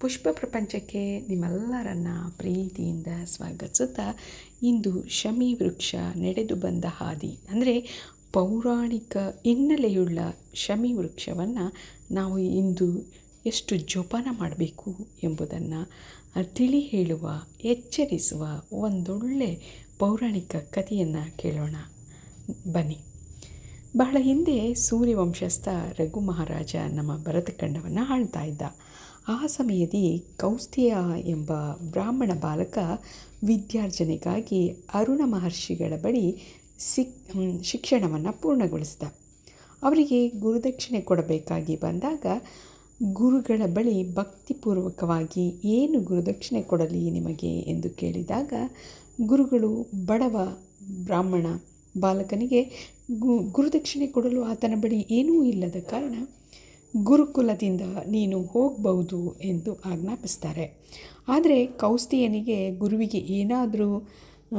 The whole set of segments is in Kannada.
ಪುಷ್ಪ ಪ್ರಪಂಚಕ್ಕೆ ನಿಮ್ಮೆಲ್ಲರನ್ನ ಪ್ರೀತಿಯಿಂದ ಸ್ವಾಗತಿಸುತ್ತಾ ಇಂದು ಶಮಿ ವೃಕ್ಷ ನಡೆದು ಬಂದ ಹಾದಿ. ಅಂದರೆ ಪೌರಾಣಿಕ ಹಿನ್ನೆಲೆಯುಳ್ಳ ಶಮಿ ವೃಕ್ಷವನ್ನು ನಾವು ಇಂದು ಎಷ್ಟು ಜೋಪಾನ ಮಾಡಬೇಕು ಎಂಬುದನ್ನು ತಿಳಿ ಹೇಳುವ, ಎಚ್ಚರಿಸುವ ಒಂದೊಳ್ಳೆ ಪೌರಾಣಿಕ ಕಥೆಯನ್ನು ಕೇಳೋಣ. ಬನ್ನಿ. ಬಹಳ ಹಿಂದೆ ಸೂರ್ಯವಂಶಸ್ಥ ರಘು ಮಹಾರಾಜ ನಮ್ಮ ಭರತಖಂಡವನ್ನು ಆಳ್ತಾ ಇದ್ದ. ಆ ಸಮಯದಲ್ಲಿ ಕೌಸ್ತಿಯ ಎಂಬ ಬ್ರಾಹ್ಮಣ ಬಾಲಕ ವಿದ್ಯಾರ್ಜನೆಗಾಗಿ ಅರುಣ ಮಹರ್ಷಿಗಳ ಬಳಿ ಸಿಕ್ ಶಿಕ್ಷಣವನ್ನು ಪೂರ್ಣಗೊಳಿಸಿದ. ಅವರಿಗೆ ಗುರುದಕ್ಷಿಣೆ ಕೊಡಬೇಕಾಗಿ ಬಂದಾಗ ಗುರುಗಳ ಬಳಿ ಭಕ್ತಿಪೂರ್ವಕವಾಗಿ ಏನು ಗುರುದಕ್ಷಿಣೆ ಕೊಡಲಿ ನಿಮಗೆ ಎಂದು ಕೇಳಿದಾಗ ಗುರುಗಳು ಬಡವ ಬ್ರಾಹ್ಮಣ ಬಾಲಕನಿಗೆ ಗುರುದಕ್ಷಿಣೆ ಕೊಡಲು ಆತನ ಬಳಿ ಏನೂ ಇಲ್ಲದ ಕಾರಣ ಗುರುಕುಲದಿಂದ ನೀನು ಹೋಗಬಹುದು ಎಂದು ಆಜ್ಞಾಪಿಸ್ತಾರೆ. ಆದರೆ ಕೌಸ್ತಿಯನಿಗೆ ಗುರುವಿಗೆ ಏನಾದರೂ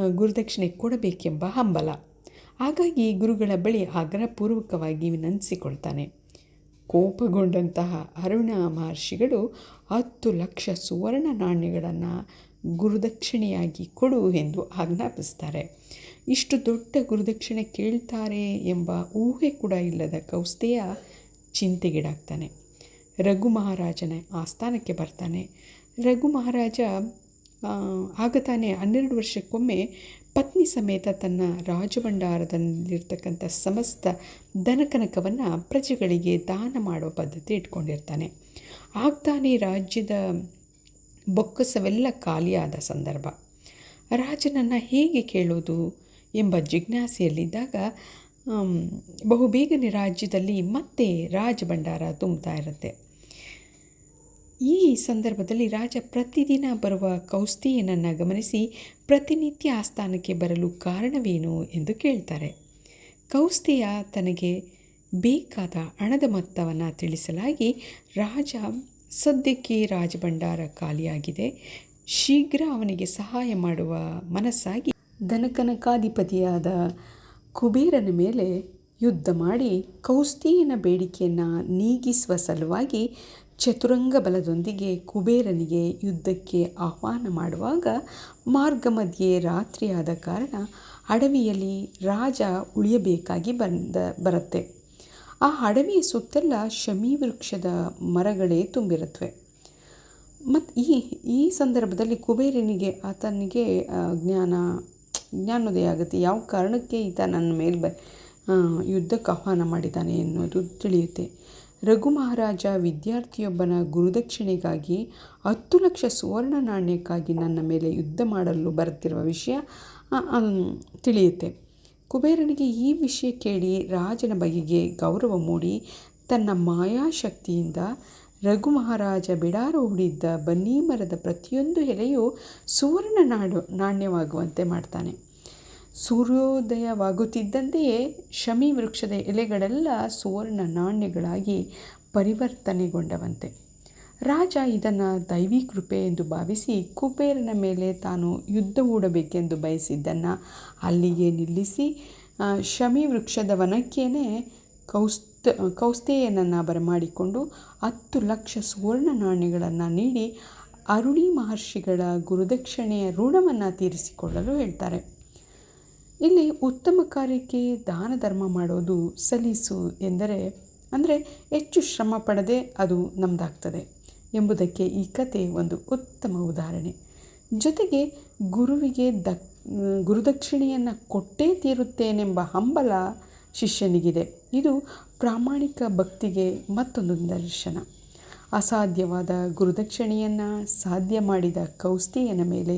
ಗುರುದಕ್ಷಿಣೆ ಕೊಡಬೇಕೆಂಬ ಹಂಬಲ. ಹಾಗಾಗಿ ಗುರುಗಳ ಬಳಿ ಆಗ್ರಹಪೂರ್ವಕವಾಗಿ ವಿನಂತಿಸಿಕೊಳ್ತಾನೆ. ಕೋಪಗೊಂಡಂತಹ ಅರುಣ ಮಹರ್ಷಿಗಳು ಹತ್ತು ಲಕ್ಷ ಸುವರ್ಣ ನಾಣ್ಯಗಳನ್ನು ಗುರುದಕ್ಷಿಣೆಯಾಗಿ ಕೊಡು ಎಂದು ಆಜ್ಞಾಪಿಸ್ತಾರೆ. ಇಷ್ಟು ದೊಡ್ಡ ಗುರುದಕ್ಷಿಣೆ ಕೇಳ್ತಾರೆ ಎಂಬ ಊಹೆ ಕೂಡ ಇಲ್ಲದ ಕೌಸ್ತೆಯ ಚಿಂತೆಗೀಡಾಗ್ತಾನೆ. ರಘು ಮಹಾರಾಜನ ಆಸ್ಥಾನಕ್ಕೆ ಬರ್ತಾನೆ. ರಘು ಮಹಾರಾಜ ಆಗ ತಾನೇ ಹನ್ನೆರಡು ವರ್ಷಕ್ಕೊಮ್ಮೆ ಪತ್ನಿ ಸಮೇತ ತನ್ನ ರಾಜಭಂಡಾರದಲ್ಲಿರ್ತಕ್ಕಂಥ ಸಮಸ್ತ ದನಕನಕವನ್ನು ಪ್ರಜೆಗಳಿಗೆ ದಾನ ಮಾಡುವ ಪದ್ಧತಿ ಇಟ್ಕೊಂಡಿರ್ತಾನೆ. ಆಗ್ತಾನೆ ರಾಜ್ಯದ ಬೊಕ್ಕಸವೆಲ್ಲ ಖಾಲಿಯಾದ ಸಂದರ್ಭ. ರಾಜನನ್ನು ಹೇಗೆ ಕೇಳೋದು ಎಂಬ ಜಿಜ್ಞಾಸೆಯಲ್ಲಿದ್ದಾಗ ಬಹುಬೇಗನೆ ರಾಜ್ಯದಲ್ಲಿ ಮತ್ತೆ ರಾಜಭಂಡಾರ ತುಂಬುತ್ತಾ ಇರುತ್ತೆ. ಈ ಸಂದರ್ಭದಲ್ಲಿ ರಾಜ ಪ್ರತಿದಿನ ಬರುವ ಕೌಸ್ತಿಯನನ್ನು ಗಮನಿಸಿ ಪ್ರತಿನಿತ್ಯ ಆಸ್ಥಾನಕ್ಕೆ ಬರಲು ಕಾರಣವೇನು ಎಂದು ಕೇಳ್ತಾರೆ. ಕೌಸ್ತಿಯ ತನಗೆ ಬೇಕಾದ ಹಣದ ಮೊತ್ತವನ್ನು ತಿಳಿಸಲಾಗಿ ರಾಜ ಸದ್ಯಕ್ಕೆ ರಾಜಭಂಡಾರ ಖಾಲಿಯಾಗಿದೆ. ಶೀಘ್ರ ಅವನಿಗೆ ಸಹಾಯ ಮಾಡುವ ಮನಸ್ಸಾಗಿ ದನಕನಕಾಧಿಪತಿಯಾದ ಕುಬೇರನ ಮೇಲೆ ಯುದ್ಧ ಮಾಡಿ ಕೌಸ್ತಿಯನ ಬೇಡಿಕೆಯನ್ನು ನೀಗಿಸುವ ಸಲುವಾಗಿ ಚತುರಂಗ ಬಲದೊಂದಿಗೆ ಕುಬೇರನಿಗೆ ಯುದ್ಧಕ್ಕೆ ಆಹ್ವಾನ ಮಾಡುವಾಗ ಮಾರ್ಗ ಮಧ್ಯೆ ರಾತ್ರಿಯಾದ ಕಾರಣ ಅಡವಿಯಲ್ಲಿ ರಾಜ ಉಳಿಯಬೇಕಾಗಿ ಬಂದ, ಬರುತ್ತೆ. ಆ ಅಡವಿಯ ಸುತ್ತೆಲ್ಲ ಶಮಿ ವೃಕ್ಷದ ಮರಗಳೇ ತುಂಬಿರುತ್ತವೆ ಮತ್ತು ಈ ಈ ಸಂದರ್ಭದಲ್ಲಿ ಕುಬೇರನಿಗೆ ಆತನಿಗೆ ಜ್ಞಾನ ಜ್ಞಾನೋದಯ ಆಗುತ್ತೆ. ಯಾವ ಕಾರಣಕ್ಕೆ ಈತ ನನ್ನ ಮೇಲೆ ಬ ಯುದ್ಧಕ್ಕೆ ಆಹ್ವಾನ ಮಾಡಿದ್ದಾನೆ ಎನ್ನುವುದು ತಿಳಿಯುತ್ತೆ. ರಘು ಮಹಾರಾಜ ವಿದ್ಯಾರ್ಥಿಯೊಬ್ಬನ ಗುರುದಕ್ಷಿಣೆಗಾಗಿ ಹತ್ತು ಲಕ್ಷ ಸುವರ್ಣ ನಾಣ್ಯಕ್ಕಾಗಿ ನನ್ನ ಮೇಲೆ ಯುದ್ಧ ಮಾಡಲು ಬರುತ್ತಿರುವ ವಿಷಯ ತಿಳಿಯುತ್ತೆ. ಕುಬೇರನಿಗೆ ಈ ವಿಷಯ ಕೇಳಿ ರಾಜನ ಬಗೆಗೆ ಗೌರವ ಮೂಡಿ ತನ್ನ ಮಾಯಾಶಕ್ತಿಯಿಂದ ರಘು ಮಹಾರಾಜ ಬಿಡಾರು ಹೂಡಿದ್ದ ಬನ್ನಿ ಮರದ ಪ್ರತಿಯೊಂದು ಎಲೆಯೂ ಸುವರ್ಣ ನಾಡು ನಾಣ್ಯವಾಗುವಂತೆ ಮಾಡ್ತಾನೆ. ಸೂರ್ಯೋದಯವಾಗುತ್ತಿದ್ದಂತೆಯೇ ಶಮಿ ವೃಕ್ಷದ ಎಲೆಗಳೆಲ್ಲ ಸುವರ್ಣ ನಾಣ್ಯಗಳಾಗಿ ಪರಿವರ್ತನೆಗೊಂಡವಂತೆ. ರಾಜ ಇದನ್ನು ದೈವಿ ಕೃಪೆ ಎಂದು ಭಾವಿಸಿ ಕುಬೇರನ ಮೇಲೆ ತಾನು ಯುದ್ಧ ಹೂಡಬೇಕೆಂದು ಬಯಸಿದ್ದನ್ನು ಅಲ್ಲಿಗೆ ನಿಲ್ಲಿಸಿ ಶಮಿ ವೃಕ್ಷದ ವನಕ್ಕೇನೆ ಕೌಸ್ತ, ಕೌಸ್ತೆಯನನ್ನು ಬರಮಾಡಿಕೊಂಡು ಹತ್ತು ಲಕ್ಷ ಸುವರ್ಣ ನಾಣ್ಯಗಳನ್ನು ನೀಡಿ ಅರುಣಿ ಮಹರ್ಷಿಗಳ ಗುರುದಕ್ಷಿಣೆಯ ಋಣವನ್ನು ತೀರಿಸಿಕೊಳ್ಳಲು ಹೇಳ್ತಾರೆ. ಇಲ್ಲಿ ಉತ್ತಮ ಕಾರ್ಯಕ್ಕೆ ದಾನ ಧರ್ಮ ಮಾಡೋದು ಸಲೀಸು ಎಂದರೆ, ಅಂದರೆ ಹೆಚ್ಚು ಶ್ರಮ ಪಡದೆ ಅದು ನಮ್ಮದಾಗ್ತದೆ ಎಂಬುದಕ್ಕೆ ಈ ಕತೆ ಒಂದು ಉತ್ತಮ ಉದಾಹರಣೆ. ಜೊತೆಗೆ ಗುರುವಿಗೆ ದಕ್, ಗುರುದಕ್ಷಿಣೆಯನ್ನು ಕೊಟ್ಟೇ ತೀರುತ್ತೇನೆಂಬ ಹಂಬಲ ಶಿಷ್ಯನಿಗಿದೆ. ಇದು ಪ್ರಾಮಾಣಿಕ ಭಕ್ತಿಗೆ ಮತ್ತೊಂದು ನಿದರ್ಶನ. ಅಸಾಧ್ಯವಾದ ಗುರುದಕ್ಷಿಣೆಯನ್ನು ಸಾಧ್ಯ ಮಾಡಿದ ಕೌಸ್ತಿಯನ ಮೇಲೆ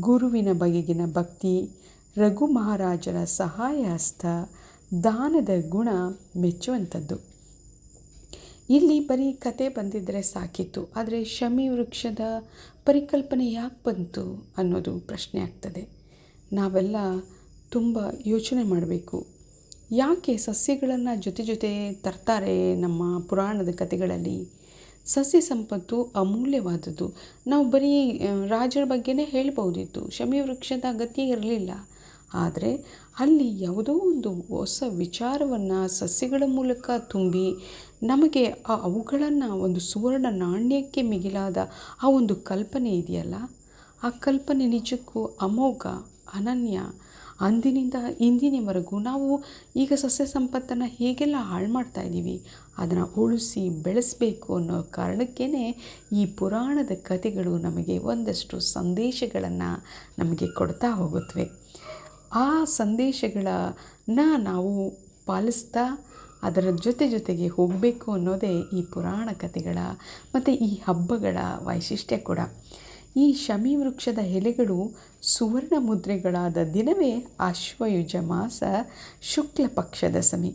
ಗುರುವಿನ ಬಗೆಗಿನ ಭಕ್ತಿ, ರಘು ಮಹಾರಾಜರ ಸಹಾಯ ಹಸ್ತ ದಾನದ ಗುಣ ಮೆಚ್ಚುವಂಥದ್ದು. ಇಲ್ಲಿ ಬರೀ ಕತೆ ಬಂದಿದ್ದರೆ ಸಾಕಿತ್ತು, ಆದರೆ ಶಮಿ ವೃಕ್ಷದ ಪರಿಕಲ್ಪನೆ ಯಾಕೆ ಬಂತು ಅನ್ನೋದು ಪ್ರಶ್ನೆ ಆಗ್ತದೆ. ನಾವೆಲ್ಲ ತುಂಬ ಯೋಚನೆ ಮಾಡಬೇಕು. ಯಾಕೆ ಸಸ್ಯಗಳನ್ನು ಜೊತೆ ಜೊತೆ ತರ್ತಾರೆ ನಮ್ಮ ಪುರಾಣದ ಕಥೆಗಳಲ್ಲಿ? ಸಸ್ಯ ಸಂಪತ್ತು ಅಮೂಲ್ಯವಾದದ್ದು. ನಾವು ಬರೀ ರಾಜರ ಬಗ್ಗೆನೇ ಹೇಳ್ಬೋದಿತ್ತು ವೃಕ್ಷದ ಅಗತ್ಯ ಇರಲಿಲ್ಲ. ಆದರೆ ಅಲ್ಲಿ ಯಾವುದೋ ಒಂದು ಹೊಸ ವಿಚಾರವನ್ನು ಸಸ್ಯಗಳ ಮೂಲಕ ತುಂಬಿ ನಮಗೆ ಆ ಅವುಗಳನ್ನು, ಒಂದು ಸುವರ್ಣ ನಾಣ್ಯಕ್ಕೆ ಮಿಗಿಲಾದ ಆ ಒಂದು ಕಲ್ಪನೆ ಇದೆಯಲ್ಲ? ಆ ಕಲ್ಪನೆ ನಿಜಕ್ಕೂ ಅಮೋಘ, ಅನನ್ಯ ಅಂದಿನಿಂದ ಇಂದಿನವರೆಗೂ ನಾವು ಈಗ ಸಸ್ಯ ಸಂಪತ್ತನ್ನು ಹೇಗೆಲ್ಲ ಹಾಳು ಮಾಡ್ತಾ ಇದ್ದೀವಿ, ಅದನ್ನು ಉಳಿಸಿ ಬೆಳೆಸಬೇಕು ಅನ್ನೋ ಕಾರಣಕ್ಕೇ ಈ ಪುರಾಣದ ಕಥೆಗಳು ನಮಗೆ ಒಂದಷ್ಟು ಸಂದೇಶಗಳನ್ನು ನಮಗೆ ಕೊಡ್ತಾ ಹೋಗುತ್ತವೆ. ಆ ಸಂದೇಶಗಳನ್ನು ನಾವು ಪಾಲಿಸ್ತಾ ಅದರ ಜೊತೆ ಜೊತೆಗೆ ಹೋಗಬೇಕು ಅನ್ನೋದೇ ಈ ಪುರಾಣ ಕಥೆಗಳ ಮತ್ತು ಈ ಹಬ್ಬಗಳ ವೈಶಿಷ್ಟ್ಯ ಕೂಡ. ಈ ಶಮಿ ವೃಕ್ಷದ ಎಲೆಗಳು ಸುವರ್ಣ ಮುದ್ರೆಗಳಾದ ದಿನವೇ ಆಶ್ವಯುಜ ಮಾಸ ಶುಕ್ಲ ಪಕ್ಷದ ಸಮಿ,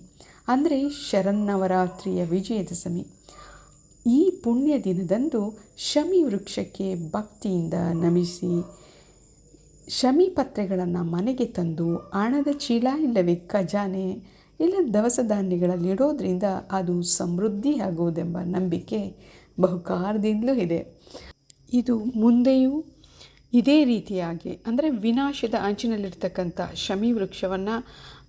ಅಂದರೆ ಶರನ್ನವರಾತ್ರಿಯ ವಿಜಯದಶಮಿ ಈ ಪುಣ್ಯ ದಿನದಂದು ಶಮಿ ವೃಕ್ಷಕ್ಕೆ ಭಕ್ತಿಯಿಂದ ನಮಿಸಿ ಶಮಿ ಪತ್ರೆಗಳನ್ನು ಮನೆಗೆ ತಂದು ಹಣದ ಚೀಲ ಇಲ್ಲವೇ ಖಜಾನೆ ಇಲ್ಲ ದವಸ ಧಾನ್ಯಗಳಲ್ಲಿ ಇಡೋದ್ರಿಂದ ಅದು ಸಮೃದ್ಧಿ ಆಗುವುದೆಂಬ ನಂಬಿಕೆ ಬಹುಕಾಲದಿಂದಲೂ ಇದೆ. ಇದು ಮುಂದೆಯೂ ಇದೇ ರೀತಿಯಾಗಿ, ಅಂದರೆ ವಿನಾಶದ ಅಂಚಿನಲ್ಲಿರ್ತಕ್ಕಂಥ ಶಮಿ ವೃಕ್ಷವನ್ನು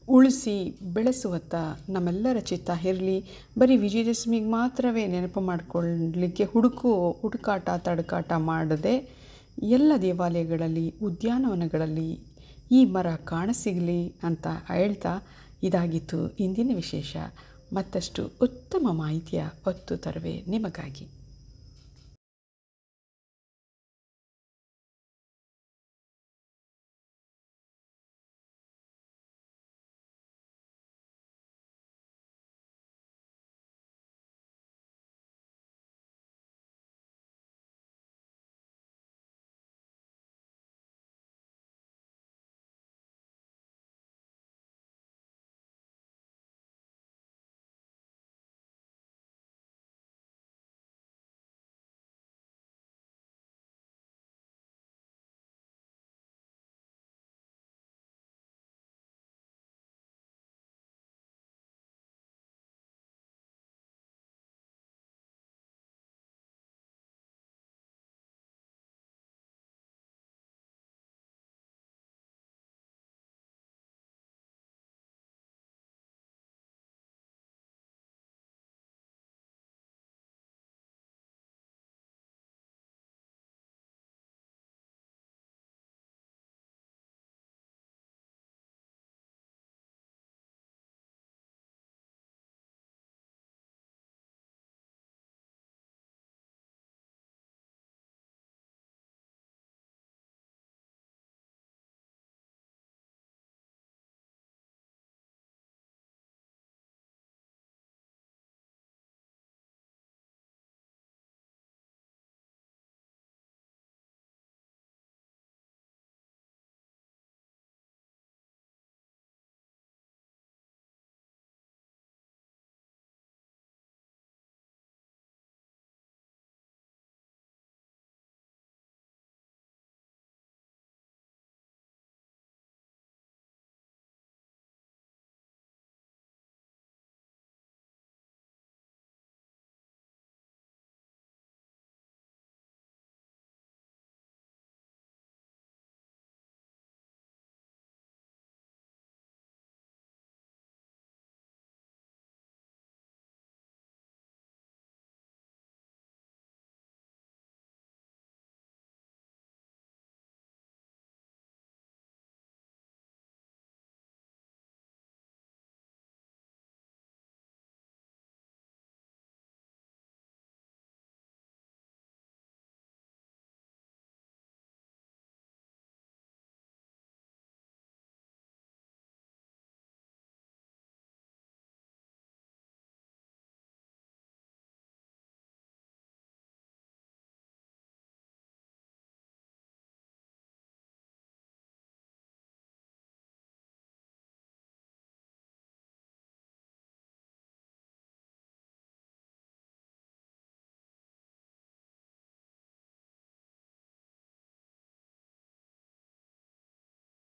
ಉಳಿಸಿ ಬೆಳೆಸುವತ್ತ ನಮ್ಮೆಲ್ಲರ ಚಿತ್ತ ಇರಲಿ ಬರೀ ವಿಜಯದಶಮಿಗೆ ಮಾತ್ರವೇ ನೆನಪು ಮಾಡಿಕೊಳ್ಳಲಿಕ್ಕೆ ಹುಡುಕು ಹುಡುಕಾಟ, ತಡಕಾಟ ಮಾಡದೆ ಎಲ್ಲ ದೇವಾಲಯಗಳಲ್ಲಿ, ಉದ್ಯಾನವನಗಳಲ್ಲಿ ಈ ಮರ ಕಾಣಸಿಗಲಿ ಅಂತ ಹೇಳ್ತಾ ಇದಾಗಿತ್ತು ಇಂದಿನ ವಿಶೇಷ. ಮತ್ತಷ್ಟು ಉತ್ತಮ ಮಾಹಿತಿಯ ಹೊತ್ತು ತರುವೆ ನಿಮಗಾಗಿ.